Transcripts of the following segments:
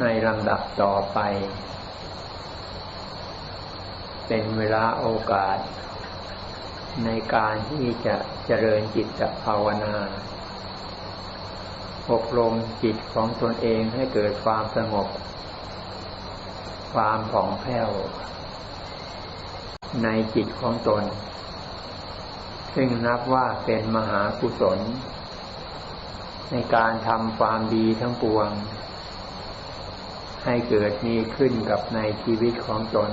ในลำดับต่อไป เป็นเวลาโอกาส ในการที่จะเจริญจิตภาวนาอบรมจิตของตนเองให้เกิดความสงบ ความผ่องแผ้ว ในจิตของตน ซึ่งนับว่าเป็นมหากุศล ในการทำความดีทั้งปวง ให้เกิดมีขึ้นกับในชีวิตของตน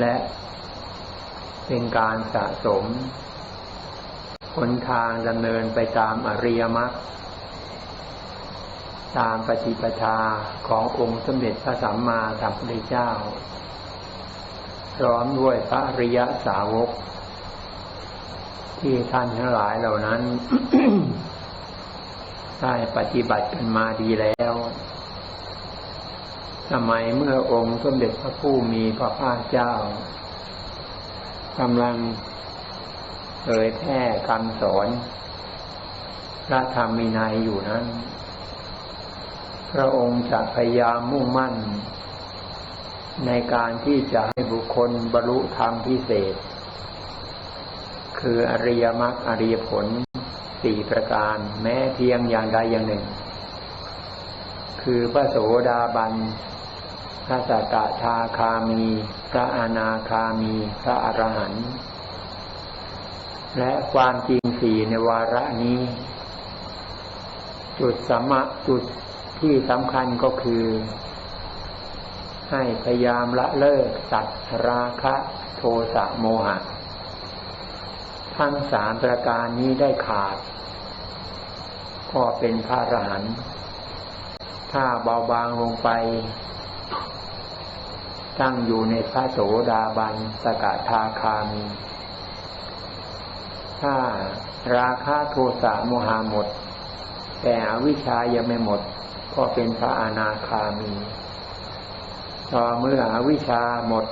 และเป็นการสะสมหนทางดำเนินไปตามอริยมรรคตามปฏิปทาขององค์สมเด็จพระสัมมาสัมพุทธเจ้า พร้อมด้วยพระอริยสาวก ที่ท่านทั้งหลายเหล่านั้น ได้ปฏิบัติกันมาดีแล้ว สมัยเมื่อองค์สมเด็จพระผู้มีพระภาคเจ้ากำลังเผยแพร่คำสอนพระธรรมินัยอยู่นั้น พระองค์จะพยายามมุ่งมั่น ในการที่จะให้บุคคลบรรลุธรรมพิเศษ คืออริยมรรคอริยผล สี่ประการ แม้เพียงอย่างใดอย่างหนึ่ง คือพระโสดาบัน พระสกทาคามี พระอนาคามี พระอรหันต์และความจริงสี่ในวาระนี้ จุดสมะจุดที่สำคัญก็คือ ให้พยายามละเลิกสัตราคะโทสะโมหะ ทั้งสามประการนี้ได้ขาด ก็เป็นพระอรหันต์ถ้าเบาบางลงไป ตั้งอยู่ในพระโสดาบันสกทาคามีถ้าราคะโทสะโมหะหมด แต่อวิชายังไม่หมด ก็เป็นพระอนาคามีต่อเมื่ออวิชาหมด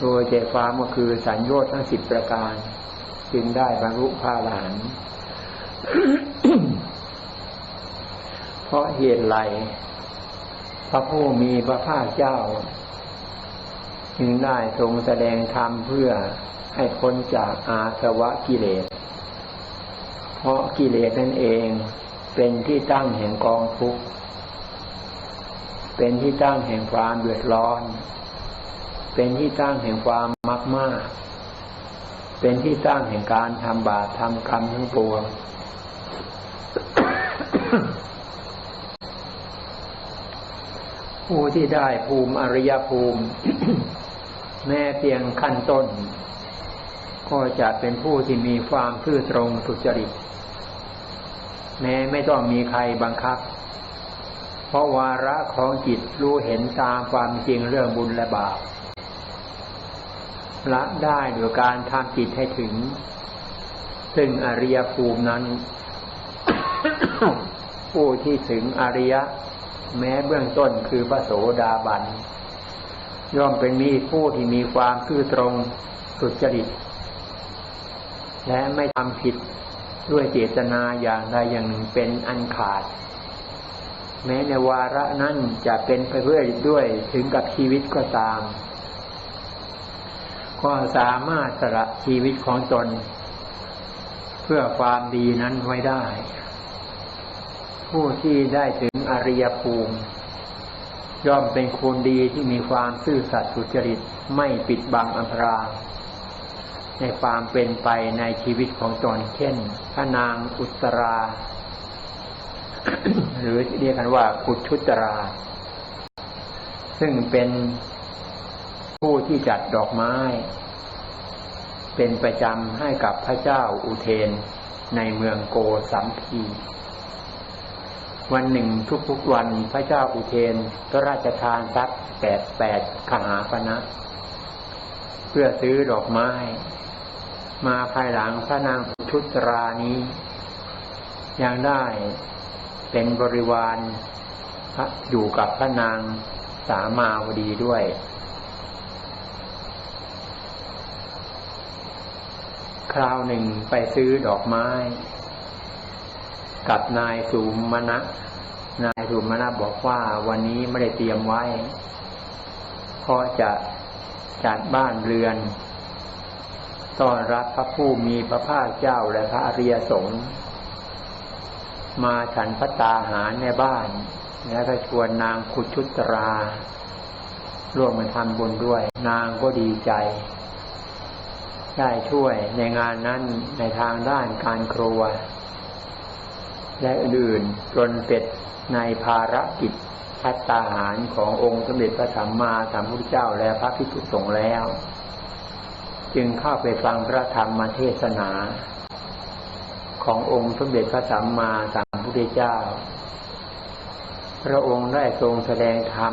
โดยใจความก็คือสัญญาทั้งสิบประการ จึงได้บรรลุพระหลาน เพราะเหตุไรพระผู้มีพระภาคเจ้า จึงได้ทรงแสดงธรรมเพื่อให้พ้นจากอาสวะกิเลส เพราะกิเลสนั่นเองเป็นที่ตั้งแห่งกองทุกข์ เป็นที่ตั้งแห่งความเดือดร้อน เป็นที่ตั้งแห่งความมักมาก เป็นที่ตั้งแห่งการทำบาปทำกรรมทั้งปวง ผู้ที่ได้ภูมิอริยภูมิ แม้เพียงขั้นต้น ก็จะเป็นผู้ที่มีความซื่อตรงสุจริต แม้ไม่ต้องมีใครบังคับ เพราะวาระของจิตรู้เห็นตามความจริงเรื่องบุญและบาปละได้โดยการทำจิตให้ถึง ซึ่งอริยภูมินั้น ผู้ที่ถึงอริย แม้เบื้องต้นคือพระโสดาบัน ย่อมเป็นมีผู้ที่มีความซื่อตรงสุจริต และไม่ทำผิดด้วยเจตนาอย่างใดอย่างหนึ่งเป็นอันขาด แม้ในวาระนั้นจะเป็นไปเพื่อด้วยถึงกับชีวิตก็ตาม ก็สามารถสละชีวิตของตน เพื่อความดีนั้นไว้ได้ ผู้ที่ได้ถึงอริยภูมิ ย่อมเป็นคนดีที่มีความซื่อสัตย์สุจริตไม่ปิดบังอันตรางในความเป็นไปในชีวิตของตนเช่น พระนางอุตรา หรือเรียกกันว่าขุชุตรา ซึ่งเป็นผู้ที่จัดดอกไม้ เป็นประจำให้กับพระเจ้าอุเทนในเมืองโกสัมพี วันหนึ่งทุกๆวันพระเจ้าอุเทนก็ราชทานทรัพย์แปดแปดขหาปณะเพื่อซื้อดอกไม้ มาภายหลังพระนางชุตรานี้ ยังได้เป็นบริวารอยู่กับพระนางสามาวดีด้วยคราวหนึ่งไปซื้อดอกไม้ กับนายสุมณะนายสุมาณะบอกว่าวันนี้ไม่ได้เตรียมไว้เพราะจะจัดบ้านเรือนต้อนรับพระผู้มีพระภาคเจ้าและพระอริยสงฆ์มาฉันพระตาหารในบ้าน แล้วก็ชวนนางขุชุตรา ร่วมมาทำบุญด้วย นางก็ดีใจ ได้ช่วยในงานนั้นในทางด้านการครัว และอื่นจนเสร็จในภารกิจพัตตาหารขององค์สมเด็จพระสัมมาสัมพุทธเจ้าและพระพิสุสงฆ์แล้ว จึงเข้าไปฟังพระธรรมเทศนา ขององค์สมเด็จพระสัมมาสัมพุทธเจ้า พระองค์ได้ทรงแสดงธรรม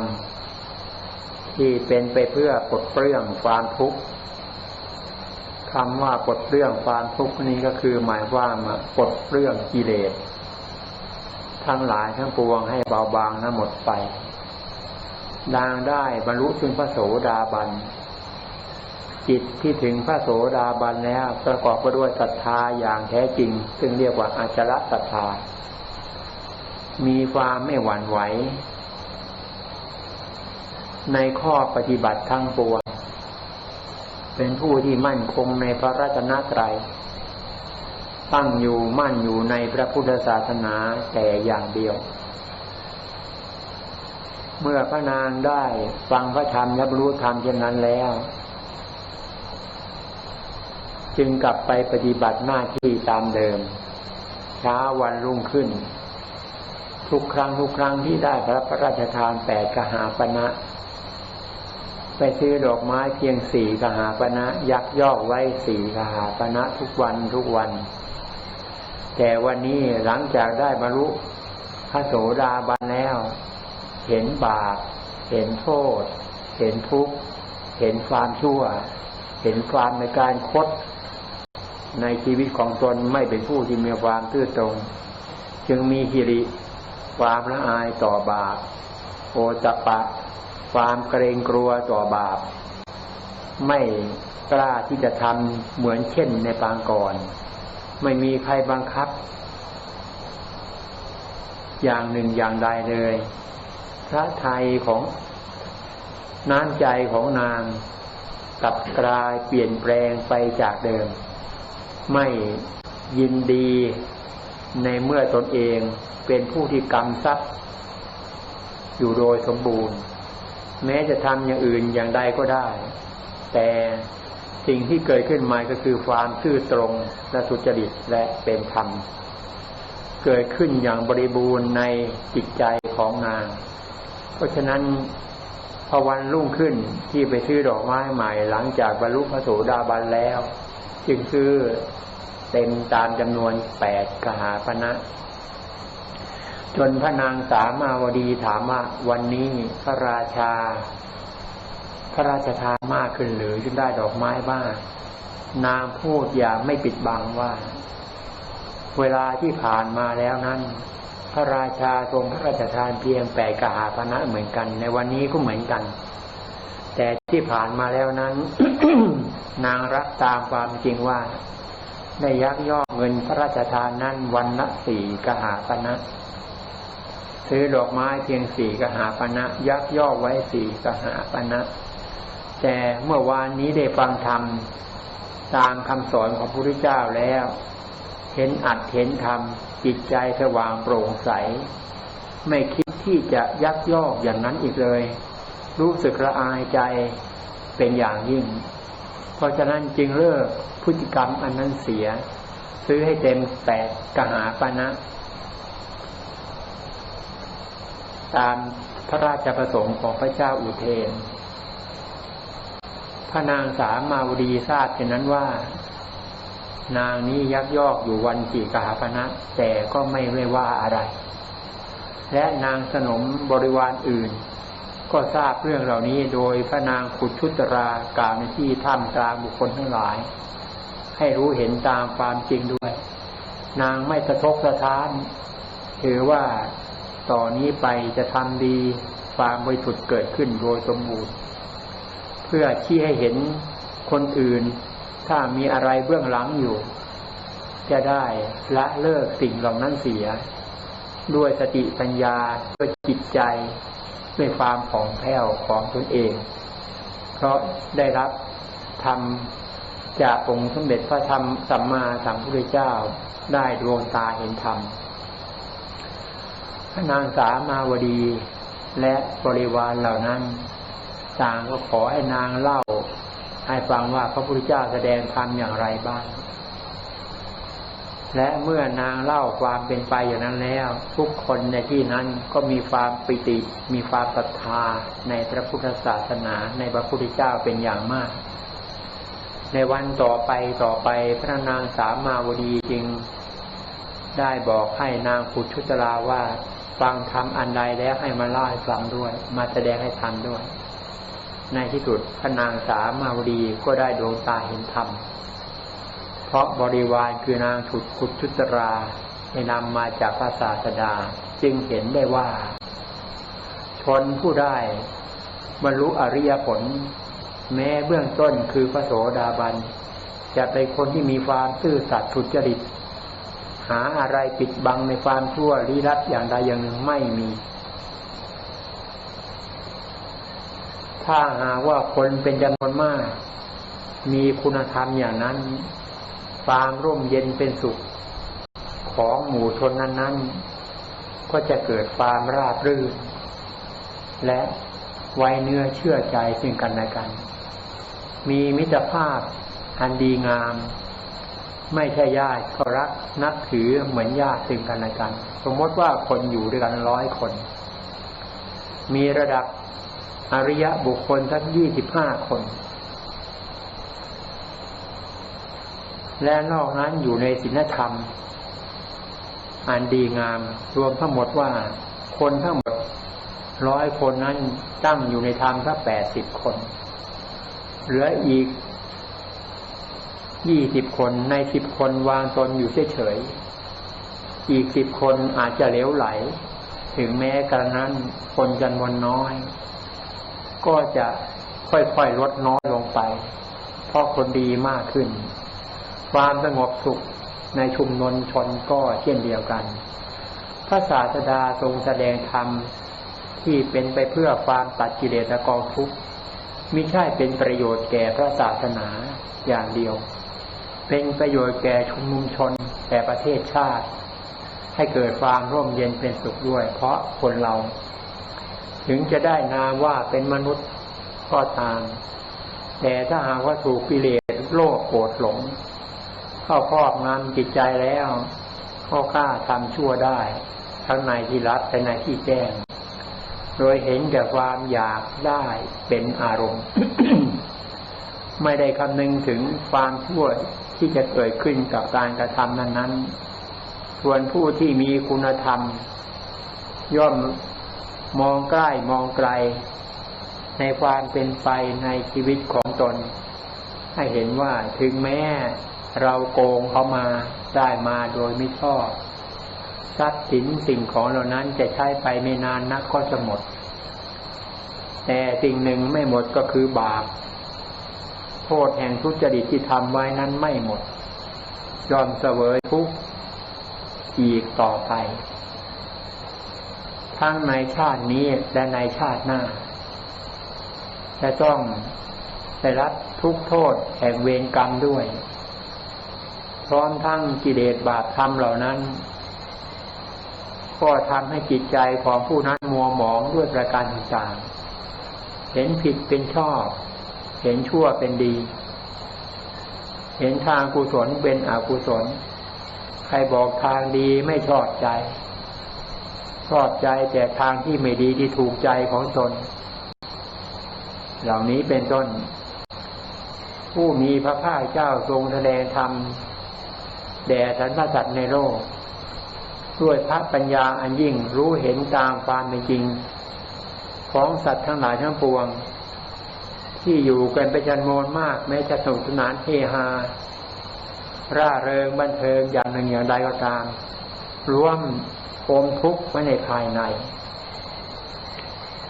ที่เป็นไปเพื่อปลดเปลื้องความทุกข์คำว่าปลดเปลื้องความทุกข์นี้ก็คือหมายว่ามาปลดเปลื้องกิเลส ทั้งหลายทั้งปวงให้เบาบางนั้นหมดไปดางได้บรรลุถึงพระโสดาบัน จิตที่ถึงพระโสดาบันแล้วประกอบไปด้วยศรัทธาอย่างแท้จริง ซึ่งเรียกว่าอาจระศรัทธา มีความไม่หวั่นไหว ในข้อปฏิบัติทั้งปวงเป็นผู้ที่มั่นคงในพระราชนตรัย ตั้งอยู่มั่นอยู่ในพระพุทธศาสนาแต่อย่างเดียว เมื่อพระนางได้ฟังพระธรรมและบรรลุธรรมเช่นนั้นแล้ว จึงกลับไปปฏิบัติหน้าที่ตามเดิม เช้าวันรุ่งขึ้น ทุกครั้งทุกครั้งที่ได้พระพระราชทานแปดกหาปณะไปซื้อดอกไม้เพียงสี่กหาปณะยักยอกไว้สี่กหาปณะทุกวันทุกวัน แต่วันนี้หลังจากได้บรรลุพระโสดาบันแล้ว เห็นบาป เห็นโทษ เห็นทุกข์ เห็นความชั่ว เห็นความในการคด ในชีวิตของตนไม่เป็นผู้ที่มีความตื้อตรง จึงมีฮิริความละอายต่อบาป โอจปะ ความเกรงกลัวต่อบาป ไม่กล้าที่จะทำเหมือนเช่นในปางก่อน ไม่มีใครบังคับ อย่างหนึ่งอย่างใดเลย พระไทยของน้ำใจของนางกลับกลายเปลี่ยนแปลงไปจากเดิม ไม่ยินดีในเมื่อตนเองเป็นผู้ที่กำทรัพย์อยู่โดยสมบูรณ์ แม้จะทำอย่างอื่นอย่างใดก็ได้ แต่ สิ่งที่เกิดขึ้นมาก็คือความซื่อตรงและสุจริตและเป็นธรรม เกิดขึ้นอย่างบริบูรณ์ในจิตใจของนาง เพราะฉะนั้นพอวันรุ่งขึ้นที่ไปซื้อดอกไม้ใหม่หลังจากบรรลุพระโสดาบันแล้ว จึงซื้อเต็มตามจำนวนแปดกหาพนะจนพระนางสามาวดีถามว่าวันนี้พระราชา พระราชทานมากขึ้นหรือจึงได้ดอกไม้บ้าง นางพูดอย่างไม่ปิดบังว่า เวลาที่ผ่านมาแล้วนั้น พระราชาทรงพระราชทานเพียงแปดกหาพนะเหมือนกัน ในวันนี้ก็เหมือนกัน แต่ที่ผ่านมาแล้วนั้น นางรับตามความจริงว่าได้ยักยอกเงินพระราชทานนั้นวันละสี่กหาปณะซื้อดอกไม้เพียงสี่กหาปณะยักยอกไว้สี่กหาปณะ แต่เมื่อวานนี้ได้ฟังธรรมตามคำสอนของพระพุทธเจ้าแล้ว เห็นอัดเห็นธรรมจิตใจสว่างโปร่งใส ไม่คิดที่จะยักยอกอย่างนั้นอีกเลย รู้สึกละอายใจเป็นอย่างยิ่ง เพราะฉะนั้นจึงเลิกพฤติกรรมอันนั้นเสีย ซื้อให้เต็มแปดกหาปณะตามพระราชประสงค์ของพระเจ้าอุเทน ระนางสามาวดีทราบเช่นนั้นว่า นางนี้ยักยอกอยู่วันกี่กหาปณะแต่ก็ไม่ไม่ว่าอะไร และนางสนมบริวารอื่น ก็ทราบเรื่องเหล่านี้โดยพระนางขุดชุตรากล่าวในที่ถ้ำกลางบุคคลทั้งหลาย ให้รู้เห็นตามความจริงด้วย นางไม่สะทกสะท้าน ถือว่าต่อนนี้ไปจะทำดีความบริสุทธิ์เกิดขึ้นโดยสมบูรณ์ เพื่อชี้ให้เห็นคนอื่น ถ้ามีอะไรเบื้องหลังอยู่ จะได้ละเลิกสิ่งเหล่านั้นเสีย ด้วยสติปัญญาด้วยจิตใจ ด้วยความผ่องแผ้วของตนเอง เพราะได้รับธรรมจากองค์สมเด็จพระธรรมสัมมาสัมพุทธเจ้าได้ดวงตาเห็นธรรมพระนางสามาวดีและบริวารเหล่านั้น ต่างก็ขอให้นางเล่า ให้ฟังว่าพระพุทธเจ้าแสดงธรรมอย่างไรบ้าง และเมื่อนางเล่าความเป็นไปอย่างนั้นแล้ว ทุกคนในที่นั้นก็มีความปิติ มีความศรัทธาในพระพุทธศาสนาในพระพุทธเจ้าเป็นอย่างมาก ในวันต่อไปต่อไปพระนางสามาวดีจึงได้บอกให้นางขุชุตราว่าฟังธรรมอันใดแล้วให้มาเล่าให้ฟังด้วย มาแสดงให้ทันด้วย ในที่สุดพระนางสามาวดีก็ได้ดวงตาเห็นธรรม เพราะบริวารคือนางฉุดขุดชุตราได้นำมาจากพระศาสดาจึงเห็นได้ว่า ชนผู้ได้บรรลุอริยผล แม้เบื้องต้นคือพระโสดาบัน จะเป็นคนที่มีความซื่อสัตย์ทุจริต หาอะไรปิดบังในความชั่วลี้ลับอย่างใดอย่างหนึ่งไม่มี ถ้าหากว่าคนเป็นจำนวนมาก มีคุณธรรมอย่างนั้นความร่มเย็นเป็นสุข ของหมู่ชนนั้น ๆ ก็จะเกิดความราบรื่น และไว้เนื้อเชื่อใจซึ่งกันและกัน มีมิตรภาพอันดีงาม ไม่ใช่ญาติเขารักนับถือเหมือนญาติซึ่งกันและกัน สมมติว่าคนอยู่ด้วยกันร้อยคน มีระดับ อริยะบุคคลสักยี่สิบห้าคน และนอกนั้นอยู่ในศีลธรรม อันดีงามรวมทั้งหมดว่า คนทั้งหมดร้อยคนนั้นตั้งอยู่ในธรรมแค่แปดสิบคน เหลืออีกยี่สิบคนในสิบคนวางตนอยู่เฉยๆอีกสิบคนอาจจะเลวไหล ถึงแม้กระนั้นคนจำนวนน้อย ก็จะค่อยๆลดน้อยลงไป เพราะคนดีมากขึ้น ความสงบสุขในชุมนนชนก็เช่นเดียวกัน พระศาสดาทรงแสดงธรรมที่เป็นไปเพื่อความตัดกิเลสกองทุกข์มิใช่เป็นประโยชน์แก่พระศาสนาอย่างเดียว เป็นประโยชน์แก่ชุมนุมชนแก่ประเทศชาติ ให้เกิดความร่มเย็นเป็นสุขด้วย เพราะคนเรา ถึงจะได้นามว่าเป็นมนุษย์ก็ตาม แต่ถ้าหากว่าถูกกิเลสโลภโกรธหลง เข้าครอบงำจิตใจแล้วเข้ากล้าทำชั่วได้ ทั้งในที่รับและในที่แจ้ง โดยเห็นแต่ความอยากได้เป็นอารมณ์ ไม่ได้คำนึงถึงความชั่วที่จะเกิดขึ้นกับการกระทำนั้น ๆ ส่วนผู้ที่มีคุณธรรม ย่อม มองใกล้มองไกล ในความเป็นไปในชีวิตของตน ให้เห็นว่าถึงแม้เราโกงเขามาได้มาโดยไม่ชอบทรัพย์สินสิ่งของเหล่านั้นจะใช้ไปไม่นานนักก็จะหมด แต่สิ่งหนึ่งไม่หมดก็คือบาปโทษแห่งทุจริตที่ทำไว้นั้นไม่หมดยอมเสวยทุกข์อีกต่อไป ทั้งในชาตินี้และในชาติหน้า จะต้องได้รับทุกโทษแห่งเวรกรรมด้วย พร้อมทั้งกิเลสบาปธรรมเหล่านั้น ก็ทำให้จิตใจของผู้นั้นมัวหมองด้วยประการต่างๆเห็นผิดเป็นชอบ เห็นชั่วเป็นดี เห็นทางกุศลเป็นอกุศล ใครบอกทางดีไม่ชอบใจ ชอบใจแต่ทางที่ไม่ดีที่ถูกใจของตนเหล่านี้เป็นต้น ผู้มีพระภาคเจ้าทรงแสดงธรรมแด่สรรพสัตว์ในโลก ด้วยพระปัญญาอันยิ่งรู้เห็นตามความเป็นจริง ของสัตว์ทั้งหลายทั้งปวง ที่อยู่กันเป็นจำนวนมากแม้จะสนุกสนานเฮฮาร่าเริงบันเทิงอย่างหนึ่งอย่างใดก็ตามรวม โอมทุกข์ไว้ในภายใน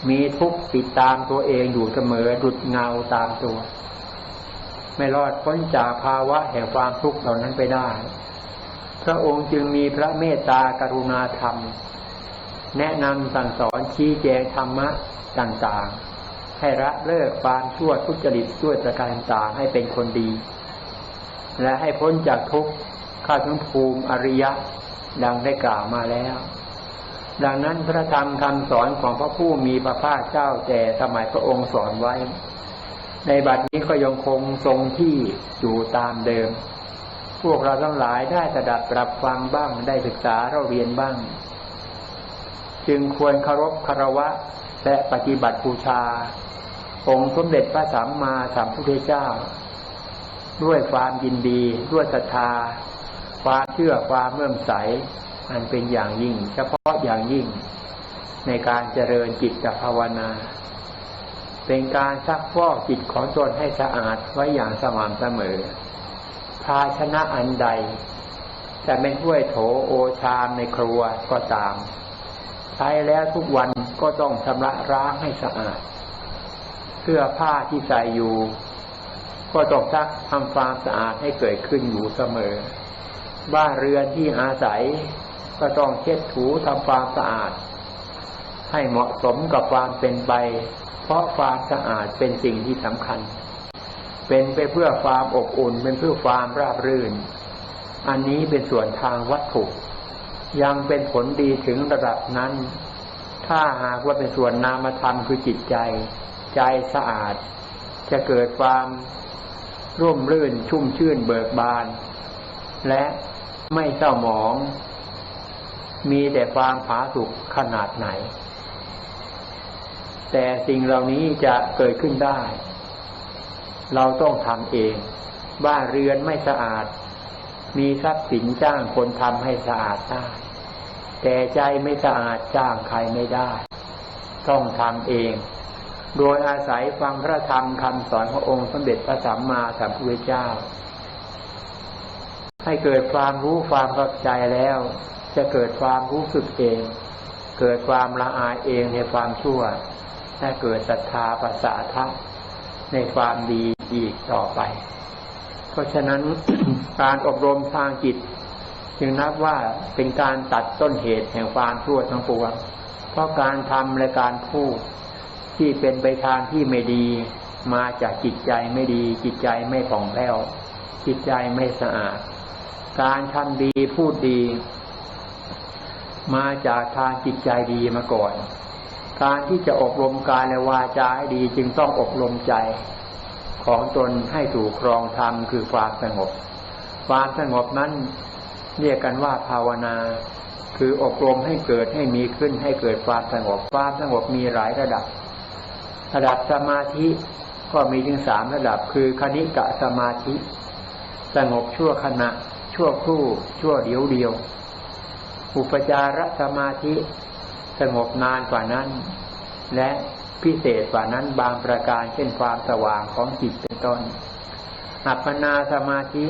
มีทุกข์ติดตามตัวเองอยู่เสมอดุดเงาตามตัว ไม่รอดพ้นจากภาวะแห่งความทุกข์เหล่านั้นไปได้ พระองค์จึงมีพระเมตตากรุณาธรรม แนะนำสั่งสอนชี้แจงธรรมะต่างๆ ให้ละเลิกความชั่วทุจริตด้วยประการต่างๆให้เป็นคนดี และให้พ้นจากทุกข์ข้าถึงภูมิอริยะ ดังได้กล่าวมาแล้ว ดังนั้นพระธรรมคำสอนของพระผู้มีพระภาคเจ้าแต่สมัยพระองค์สอนไว้ ในบัดนี้ก็ยังคงทรงที่อยู่ตามเดิม พวกเราทั้งหลายได้สดับปรับฟังบ้างได้ศึกษาเราเรียนบ้าง จึงควรเคารพคารวะและปฏิบัติบูชา องค์สมเด็จพระสัมมาสัมพุทธเจ้า ด้วยความยินดีด้วยศรัทธา ความเชื่อความเมื่อมใสอันเป็นอย่างยิ่ง เฉพาะอย่างยิ่ง ในการเจริญจิตภาวนา เป็นการซักฟอกจิตของตนให้สะอาดไว้อย่างสม่ำเสมอ ภาชนะอันใด จะเป็นถ้วยโถโอชามในครัวก็ตาม ใช้แล้วทุกวันก็ต้องชำระร้างให้สะอาด เสื้อผ้าที่ใส่อยู่ ก็ต้องซักทำความสะอาดให้เกิดขึ้นอยู่เสมอ บ้านเรือนที่อาศัย ก็ต้องเช็ดถูทำความสะอาด ให้เหมาะสมกับความเป็นไป เพราะความสะอาดเป็นสิ่งที่สำคัญ เป็นไปเพื่อความอบอุ่น เป็นเพื่อความราบรื่น อันนี้เป็นส่วนทางวัตถุ ยังเป็นผลดีถึงระดับนั้น ถ้าหากว่าเป็นส่วนนามธรรมคือจิตใจ ใจสะอาด จะเกิดความร่มรื่นชุ่มชื่นเบิกบาน และ ไม่เศร้าหมอง มีแต่ความผาสุกขนาดไหน แต่สิ่งเหล่านี้จะเกิดขึ้นได้ เราต้องทำเอง บ้านเรือนไม่สะอาด มีทรัพย์สินจ้างคนทำให้สะอาดได้ แต่ใจไม่สะอาดจ้างใครไม่ได้ ต้องทำเองโดยอาศัยฟังพระธรรมคำสอนขององค์สมเด็จพระสัมมาสัมพุทธเจ้า ให้เกิดความรู้ความเข้าใจแล้ว จะเกิดความรู้สึกเอง เกิดความละอายเองในความชั่วและเกิดศรัทธาปัสสาทะในความดีอีกต่อไป เพราะฉะนั้นการอบรมทางจิต จึงนับว่าเป็นการตัดต้นเหตุแห่งความชั่วทั้งปวง เพราะการทำและการพูดที่เป็นไปทางที่ไม่ดี มาจากจิตใจไม่ดี จิตใจไม่ผ่องแผ้วจิตใจไม่สะอาด การทำดีพูดดี มาจากทางจิตใจดีมาก่อน การที่จะอบรมกายและวาจาให้ดีจึงต้องอบรมใจของตนให้ถูกครองธรรมคือความสงบ ความสงบนั้นเรียกกันว่าภาวนา คืออบรมให้เกิดให้มีขึ้นให้เกิดความสงบ ความสงบมีหลายระดับ ระดับสมาธิก็มีถึงสามระดับ คือคณิกะสมาธิ สงบชั่วขณะ ชั่วครู่ ชั่วเดียวเดียว อุปจารสมาธิสงบนานกว่านั้น และพิเศษกว่านั้นบางประการเช่นความสว่างของจิตเป็นต้น อัปปนาสมาธิ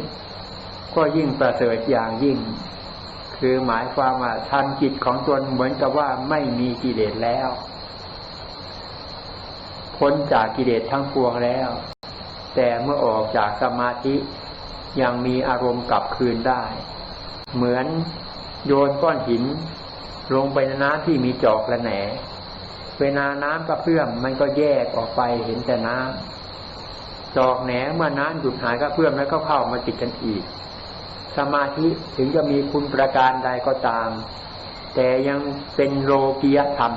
ก็ยิ่งประเสริฐอย่างยิ่ง คือหมายความว่าทำจิตของตนเหมือนกับว่าไม่มีกิเลสแล้วพ้นจากกิเลสทั้งปวงแล้ว แต่เมื่อออกจากสมาธิ ยังมีอารมณ์กลับคืนได้ เหมือนโยนก้อนหิน ลงไปในน้ำที่มีจอกและแหนเวลาน้ำกระเพื่อมมันก็แยกออกไปเห็นแต่น้ำจอกแหนเมื่อน้ำหยุดหายกระเพื่อมแล้วก็เข้ามาติดกันอีก สมาธิถึงจะมีคุณประการใดก็ตาม แต่ยังเป็นโลกียธรรม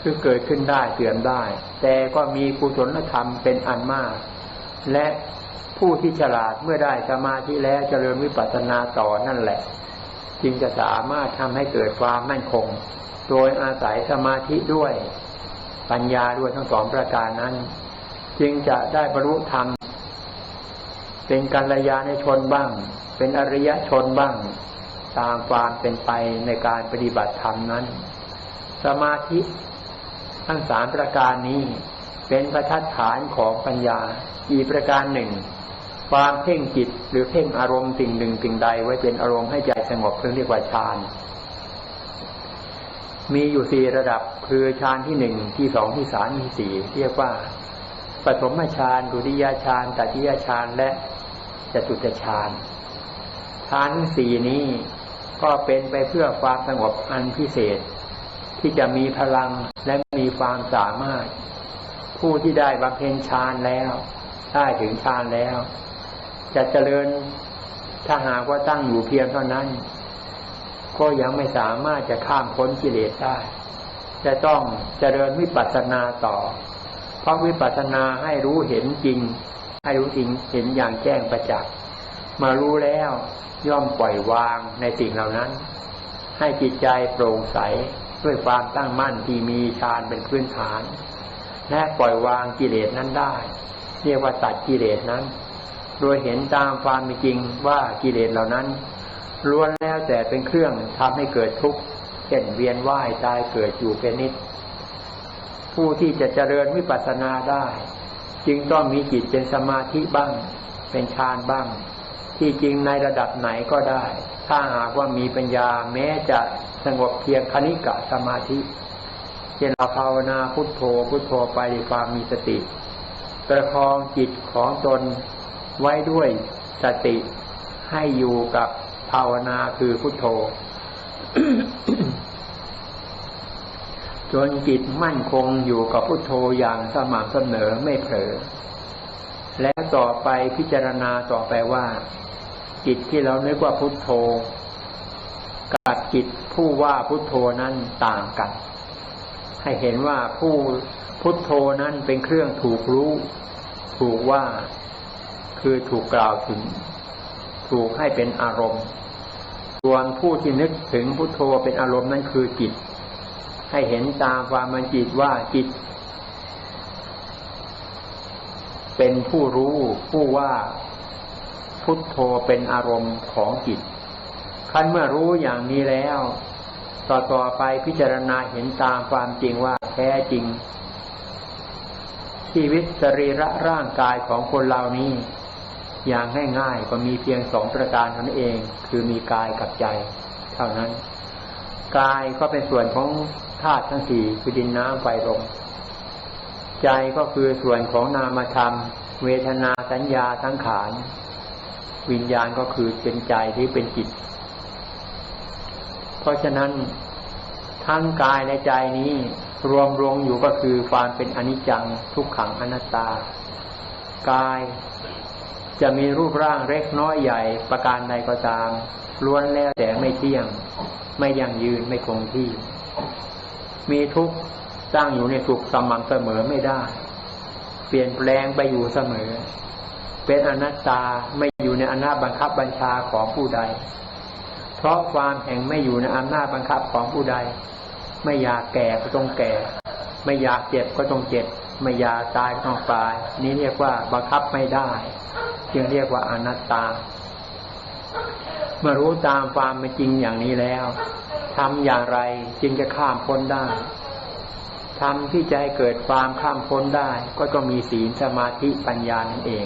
คือเกิดขึ้นได้เสื่อมได้ แต่ก็มีกุศลธรรมเป็นอันมาก และ ผู้ที่ฉลาดเมื่อได้สมาธิแล้วเจริญวิปัสสนาต่อนั่นแหละ จึงจะสามารถทำให้เกิดความมั่นคง โดยอาศัยสมาธิด้วย ปัญญาด้วยทั้งสองประการนั้น จึงจะได้บรรลุธรรมเป็นกัลยาณชนบ้าง เป็นอริยชนบ้าง ตามความเป็นไปในการปฏิบัติธรรมนั้น สมาธิทั้งสามประการนี้เป็นประทัดฐานของปัญญาอีกประการหนึ่ง ความเพ่งจิตหรือเพ่งอารมณ์สิ่งหนึ่งสิ่งใด ไว้เป็นอารมณ์ให้ใจสงบเรียกว่าฌานมีอยู่สี่ระดับคือฌานที่หนึ่งที่สองที่สามที่สี่เรียกว่าปฐมฌานดุติยฌานตติยฌานและจตุตฌานฌานสี่นี้ก็เป็นไปเพื่อความสงบอันพิเศษ ที่จะมีพลังและมีความสามารถ ผู้ที่ได้บำเพ็ญฌานแล้ว ได้ถึงฌานแล้ว จะเจริญถ้าหากว่าตั้งอยู่เพียงเท่านั้น ก็ยังไม่สามารถจะข้ามพ้นกิเลสได้ จะต้องเจริญวิปัสสนาต่อ เพราะวิปัสสนาให้รู้เห็นจริง ให้รู้จริงเห็นอย่างแจ้งประจักษ์มารู้แล้วย่อมปล่อยวางในสิ่งเหล่านั้น ให้จิตใจโปร่งใสด้วยความตั้งมั่นที่มีฌานเป็นพื้นฐาน และปล่อยวางกิเลสนั้นได้ เรียกว่าตัดกิเลสนั้น โดยเห็นตามความเป็นจริงว่ากิเลสเหล่านั้นล้วนแล้วแต่เป็นเครื่องทำให้เกิดทุกข์เช่นเวียนว่ายตายเกิดอยู่เป็นนิด ผู้ที่จะเจริญวิปัสสนาได้ จึงต้องมีจิตเป็นสมาธิบ้าง เป็นฌานบ้าง ที่จริงในระดับไหนก็ได้ ถ้าหากว่ามีปัญญาแม้จะสงบเพียงคณิกะสมาธิเช่นเราภาวนาพุทโธพุทโธไปด้วยความมีสติ ประคองจิตของตน ไว้ด้วยสติให้อยู่กับภาวนาคือพุทโธ จนจิตมั่นคงอยู่กับพุทโธอย่างสม่ำเสมอไม่เผลอและต่อไปพิจารณาต่อไปว่า จิตที่เรานึกว่าพุทโธ กับจิตผู้ว่าพุทโธนั้นต่างกัน ให้เห็นว่าผู้พุทโธนั้นเป็นเครื่องถูกรู้ ถูกว่า คือถูกกล่าวถึง ถูกให้เป็นอารมณ์ ส่วนผู้ที่นึกถึงพุทโธเป็นอารมณ์นั้นคือจิต ให้เห็นตามความมันจิตว่าจิต เป็นผู้รู้ผู้ว่าพุทโธเป็นอารมณ์ของจิตคันเมื่อรู้อย่างนี้แล้ว ต่อต่อไปพิจารณาเห็นตามความจริงว่าแท้จริงชีวิตสรีระร่างกายของคนเหล่านี้ อย่างง่ายๆก็มีเพียงสองประการเท่านั้นเอง คือมีกายกับใจ เท่านั้น กายก็เป็นส่วนของธาตุทั้งสี่คือดินน้ำไฟลมใจก็คือส่วนของนามธรรม เวทนาสัญญาทั้งขาน วิญญาณก็คือเป็นใจที่เป็นจิต เพราะฉะนั้นทั้งกายและใจนี้รวมรวมอยู่ก็คือความเป็นอนิจจังทุกขังอนัตตา กาย จะมีรูปร่างเล็กน้อยใหญ่ประการใดก็ตามล้วนแล้วแต่ไม่เที่ยง ไม่ยั่งยืนไม่คงที่ มีทุกข์ตั้งอยู่ในสุขสม่ำเสมอไม่ได้ เปลี่ยนแปลงไปอยู่เสมอ เป็นอนัตตาไม่อยู่ในอำนาจบังคับบัญชาของผู้ใด เพราะความแห่งไม่อยู่ในอำนาจบังคับของผู้ใด ไม่อยากแก่ก็ต้องแก่ ไม่อยากเจ็บก็ต้องเจ็บ ไม่อยากตายก็ต้องตาย นี้เรียกว่าบังคับไม่ได้ จึงเรียกว่าอนัตตา เมื่อรู้ตามความเป็นจริงอย่างนี้แล้วทำอย่างไรจึงจะข้ามพ้นได้ทำที่จะให้เกิดความข้ามพ้นได้ ก็ต้องมีศีลสมาธิปัญญานั่นเอง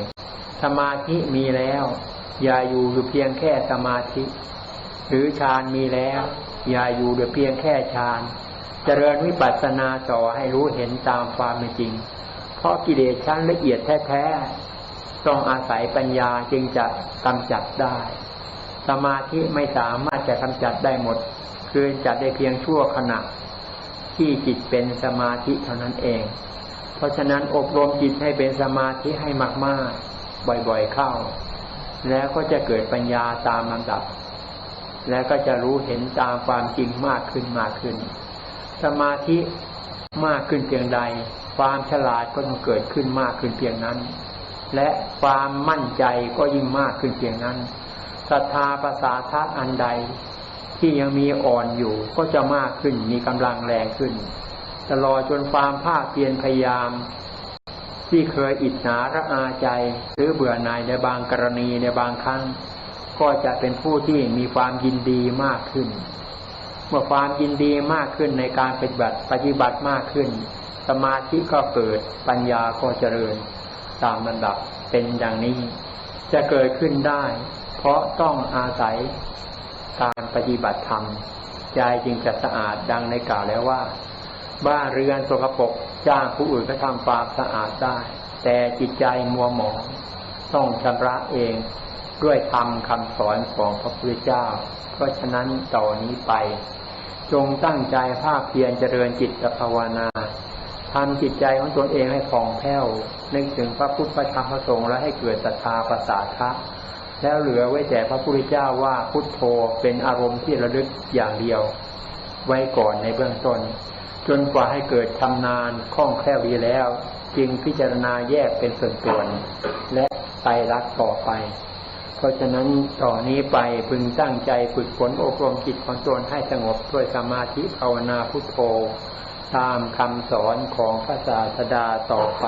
สมาธิมีแล้ว อย่าอยู่อยู่เพียงแค่สมาธิ หรือฌานมีแล้ว อย่าอยู่เดียเพียงแค่ฌาน เจริญวิปัสสนาต่อให้รู้เห็นตามความเป็นจริง เพราะกิเลสชั้นละเอียดแท้ๆต้องอาศัยปัญญาจึงจะกำจัดได้ สมาธิไม่สามารถจะกำจัดได้หมด คือจัดได้เพียงชั่วขณะ ที่จิตเป็นสมาธิเท่านั้นเอง เพราะฉะนั้นอบรมจิตให้เป็นสมาธิให้มากๆ บ่อยๆเข้า แล้วก็จะเกิดปัญญาตามลำดับ แล้วก็จะรู้เห็นตามความจริงมากขึ้นมากขึ้น สมาธิมากขึ้นเพียงใด ความฉลาดก็ต้องเกิดขึ้นมากขึ้นเพียงนั้น และความมั่นใจก็ยิ่งมากขึ้นเพียงนั้นศรัทธาภาษาทะอันใดที่ยังมีอ่อนอยู่ก็จะมากขึ้นมีกำลังแรงขึ้น ตลอดจนความภาคเพียรพยายาม ที่เคยอิจฉาระอาใจ หรือเบื่อหน่ายในบางกรณีในบางครั้ง ก็จะเป็นผู้ที่มีความยินดีมากขึ้น เมื่อความยินดีมากขึ้นในการปฏิบัติปฏิบัติมากขึ้น สมาธิก็เกิดปัญญาก็เจริญ ตามลำดับเป็นอย่างนี้ จะเกิดขึ้นได้ เพราะต้องอาศัยการปฏิบัติธรรมใจจึงจะสะอาดดังในกล่าวแล้วว่า บ้านเรือนสกปรกจ้างผู้อื่นก็ทำความสะอาดได้ แต่จิตใจมัวหมอง ต้องชำระเอง ด้วยธรรมคำสอนของพระพุทธเจ้า เพราะฉะนั้นต่อนนี้ไป จงตั้งใจภาคเพียรเจริญจิตภาวนาทำจิตใจของตนเองให้ผ่องแผ้วนึกถึงพระพุทธพระธรรมพระสงฆ์และให้เกิดศรัทธาประสาทะแล้วเหลือไว้แต่พระพุทธเจ้าว่าพุทโธเป็นอารมณ์ที่ระลึกอย่างเดียว ไว้ก่อนในเบื้องต้น จนกว่าให้เกิดชำนาญคล่องแคล่วดีแล้ว จึงพิจารณาแยกเป็นส่วนๆและไตรักต่อไป เพราะฉะนั้นต่อนนี้ไปพึงตั้งใจฝึกฝนอบรมจิตของตนให้สงบด้วยสมาธิภาวนาพุทโธ ตามคำสอนของพระศาสดาต่อไป